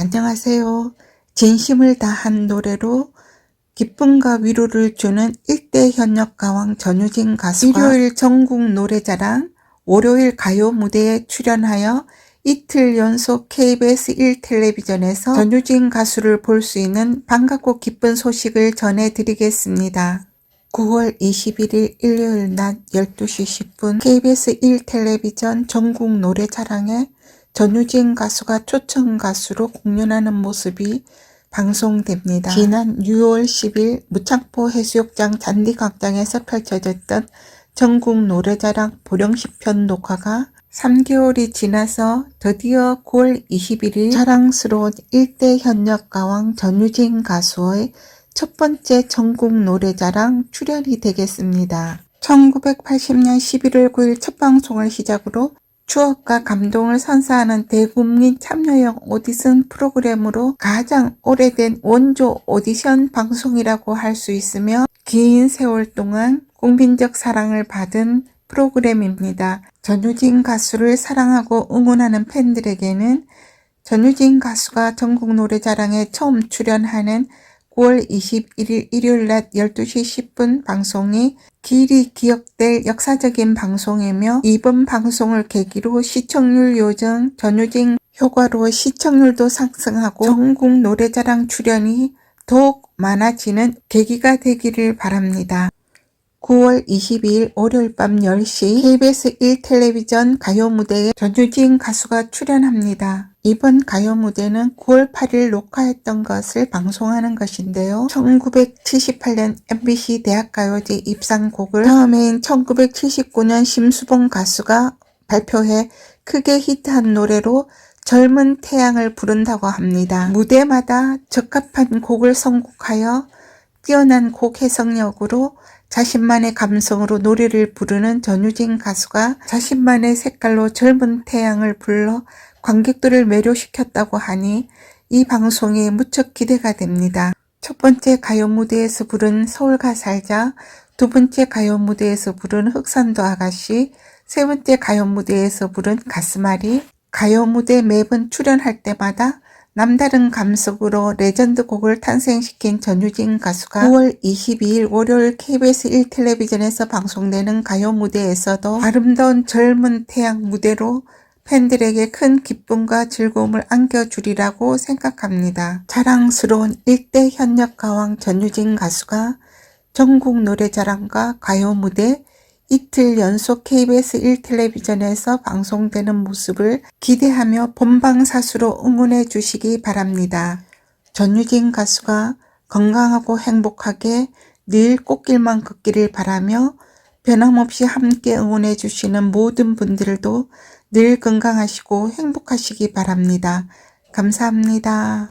안녕하세요. 진심을 다한 노래로 기쁨과 위로를 주는 일대 현역 가왕 전유진 가수가 일요일 전국 노래자랑, 월요일 가요 무대에 출연하여 이틀 연속 KBS 1 텔레비전에서 전유진 가수를 볼 수 있는 반갑고 기쁜 소식을 전해드리겠습니다. 9월 21일 일요일 낮 12시 10분 KBS 1 텔레비전 전국 노래자랑에 전유진 가수가 초청 가수로 공연하는 모습이 방송됩니다. 지난 6월 10일 무창포 해수욕장 잔디광장에서 펼쳐졌던 전국 노래자랑 보령시편 녹화가 3개월이 지나서 드디어 9월 21일 자랑스러운 일대 현역 가왕 전유진 가수의 첫 번째 전국 노래자랑 출연이 되겠습니다. 1980년 11월 9일 첫 방송을 시작으로 추억과 감동을 선사하는 대국민 참여형 오디션 프로그램으로 가장 오래된 원조 오디션 방송이라고 할 수 있으며 긴 세월 동안 국민적 사랑을 받은 프로그램입니다. 전유진 가수를 사랑하고 응원하는 팬들에게는 전유진 가수가 전국 노래자랑에 처음 출연하는 9월 21일 일요일 낮 12시 10분 방송이 길이 기억될 역사적인 방송이며 이번 방송을 계기로 시청률 요정 전유진 효과로 시청률도 상승하고 전국 노래자랑 출연이 더욱 많아지는 계기가 되기를 바랍니다. 9월 22일 월요일 밤 10시 KBS 1 텔레비전 가요 무대에 전유진 가수가 출연합니다. 이번 가요 무대는 9월 8일 녹화했던 것을 방송하는 것인데요. 1978년 MBC 대학가요제 입상곡을 다음해인 1979년 심수봉 가수가 발표해 크게 히트한 노래로 젊은 태양을 부른다고 합니다. 무대마다 적합한 곡을 선곡하여 뛰어난 곡 해석력으로 자신만의 감성으로 노래를 부르는 전유진 가수가 자신만의 색깔로 젊은 태양을 불러 관객들을 매료시켰다고 하니 이 방송이 무척 기대가 됩니다. 첫 번째 가요 무대에서 부른 서울가 살자, 두 번째 가요 무대에서 부른 흑산도 아가씨, 세 번째 가요 무대에서 부른 가슴앓이, 가요 무대 매번 출연할 때마다 남다른 감성으로 레전드 곡을 탄생시킨 전유진 가수가 9월 22일 월요일 KBS 1 텔레비전에서 방송되는 가요 무대에서도 아름다운 젊은 태양 무대로 팬들에게 큰 기쁨과 즐거움을 안겨주리라고 생각합니다. 자랑스러운 일대 현역 가왕 전유진 가수가 전국 노래자랑과 가요 무대 이틀 연속 KBS 1 텔레비전에서 방송되는 모습을 기대하며 본방사수로 응원해 주시기 바랍니다. 전유진 가수가 건강하고 행복하게 늘 꽃길만 걷기를 바라며 변함없이 함께 응원해 주시는 모든 분들도 늘 건강하시고 행복하시기 바랍니다. 감사합니다.